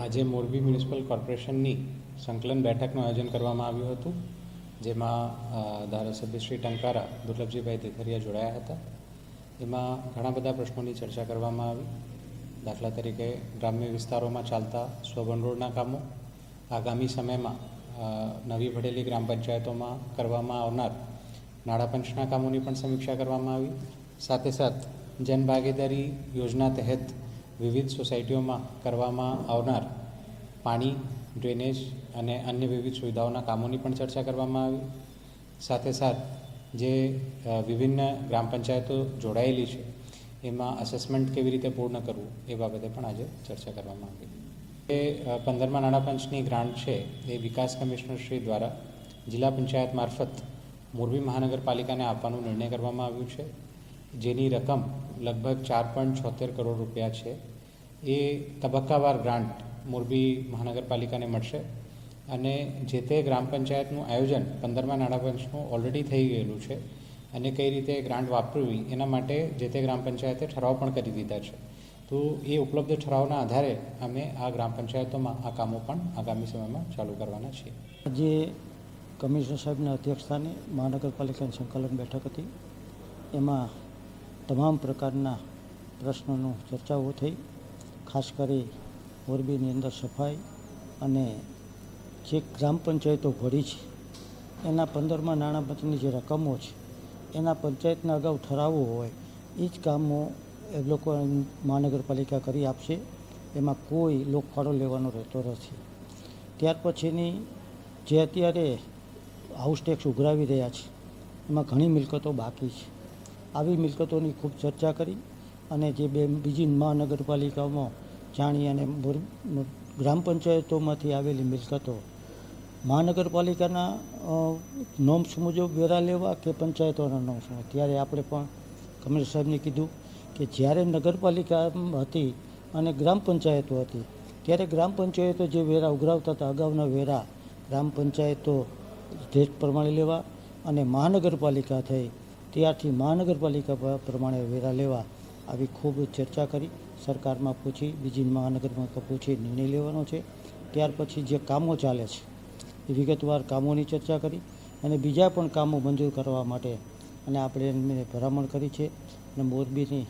આજે મોરબી મ્યુનિસિપલ કોર્પોરેશનની સંકલન બેઠકનું આયોજન કરવામાં આવ્યું હતું, જેમાં ધારાસભ્યશ્રી ધારાસભ્ય શ્રી ટંકારા, દુર્લભજીભાઈ તેથરિયા જોડાયા હતા. એમાં ઘણા બધા પ્રશ્નોની ચર્ચા કરવામાં આવી. દાખલા તરીકે, ગ્રામ્ય વિસ્તારોમાં ચાલતા સ્વભંડોળના કામો, આગામી સમયમાં નવી ભળેલી ગ્રામ પંચાયતોમાં કરવામાં આવનાર નાણાં પંચના કામોની પણ સમીક્ષા કરવામાં આવી. સાથે સાથ, જનભાગીદારી યોજના તહેત વિવિધ સોસાયટીઓમાં કરવામાં આવનાર પાણી, ડ્રેનેજ અને અન્ય વિવિધ સુવિધાઓના કામોની પણ ચર્ચા કરવામાં આવી. સાથે સાથ જે વિભિન્ન ગ્રામ પંચાયતો જોડાયેલી છે, એમાં અસેસમેન્ટ કેવી રીતે પૂર્ણ કરવું એ બાબતે પણ આજે ચર્ચા કરવામાં આવી. એ પંદરમા નાણાં પંચની ગ્રાન્ટ છે, એ વિકાસ કમિશનર શ્રી દ્વારા જિલ્લા પંચાયત મારફત મોરબી મહાનગરપાલિકાને આપવાનો નિર્ણય કરવામાં આવ્યું છે. જેની રકમ લગભગ ચાર પોઈન્ટ છોતેર કરોડ રૂપિયા છે, એ તબક્કાવાર ગ્રાન્ટ મોરબી મહાનગરપાલિકાને મળશે અને જે તે ગ્રામ પંચાયતનું આયોજન પંદરમા નાણાપંચનું ઓલરેડી થઈ ગયેલું છે અને કઈ રીતે ગ્રાન્ટ વાપરવી એના માટે જે તે ગ્રામ પંચાયતે ઠરાવ પણ કરી દીધા છે. તો એ ઉપલબ્ધ ઠરાવના આધારે અમે આ ગ્રામ પંચાયતોમાં આ કામો પણ આગામી સમયમાં ચાલુ કરવાના છીએ. આજે કમિશનર સાહેબના અધ્યક્ષસ્થાને મહાનગરપાલિકાની સંકલન બેઠક હતી. એમાં તમામ પ્રકારના પ્રશ્નોનું ચર્ચાઓ થઈ, ખાસ કરી મોરબીની અંદર સફાઈ અને જે ગ્રામ પંચાયતો ભળી છે, એના પંદરમાં નાણાં પંચની જે રકમો છે, એના પંચાયતના અગાઉ ઠરાવો હોય, એ જ કામો એ લોકો મહાનગરપાલિકા કરી આપશે, એમાં કોઈ લોકફાળો લેવાનો રહેતો નથી. ત્યાર પછીની જે અત્યારે હાઉસ ટેક્સ ઉઘરાવી રહ્યા છે, એમાં ઘણી મિલકતો બાકી છે. આવી મિલકતોની ખૂબ ચર્ચા કરી અને જે બે બીજી મહાનગરપાલિકાઓમાં જાણી અને ગ્રામ પંચાયતોમાંથી આવેલી મિલકતો મહાનગરપાલિકાના નોમ્સ મુજબ વેરા લેવા કે પંચાયતોના નોમ્સ ત્યારે આપણે પણ કમિશનર સાહેબને કીધું કે જ્યારે નગરપાલિકા હતી અને ગ્રામ પંચાયતો હતી, ત્યારે ગ્રામ પંચાયતો જે વેરા ઉઘરાવતા હતા, અગાઉના વેરા ગ્રામ પંચાયતો ધેટ પ્રમાણે લેવા અને મહાનગરપાલિકા થઈ ત્યારથી મહાનગરપાલિકા પ્રમાણે વેરા લેવા આવી ખૂબ ચર્ચા કરી. સરકારમાં પૂછી, બીજી મહાનગરમાં પૂછી નિર્ણય લેવાનો છે. ત્યાર પછી જે કામો ચાલે છે, એ વિગતવાર કામોની ચર્ચા કરી અને બીજા પણ કામો મંજૂર કરવા માટે અને આપણે એમને ભલામણ કરી છે. અને મોરબીની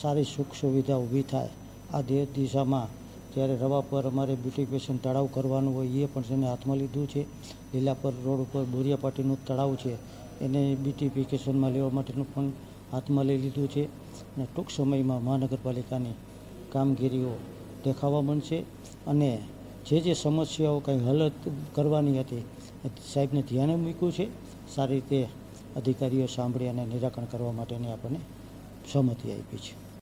સારી સુખ સુવિધા ઊભી થાય. આ દે, દિશામાં જ્યારે રવા પર અમારે બ્યુટિફિકેશન તળાવ કરવાનું હોય, એ પણ તેને હાથમાં લીધું છે. લીલાપર રોડ ઉપર બોરિયા પાટીનું તળાવ છે. એને બ્યુટિફિકેશનમાં લેવા માટેનું પણ હાથમાં લઈ લીધું છે. અને ટૂંક સમયમાં મહાનગરપાલિકાની કામગીરીઓ દેખાવા મળશે. અને જે જે સમસ્યાઓ કંઈ હલ કરવાની હતી, એ સાહેબને ધ્યાને મૂક્યું છે. સારી રીતે અધિકારીઓ સાંભળી અને નિરાકરણ કરવા માટેની આપણને સહમતિ આપી છે.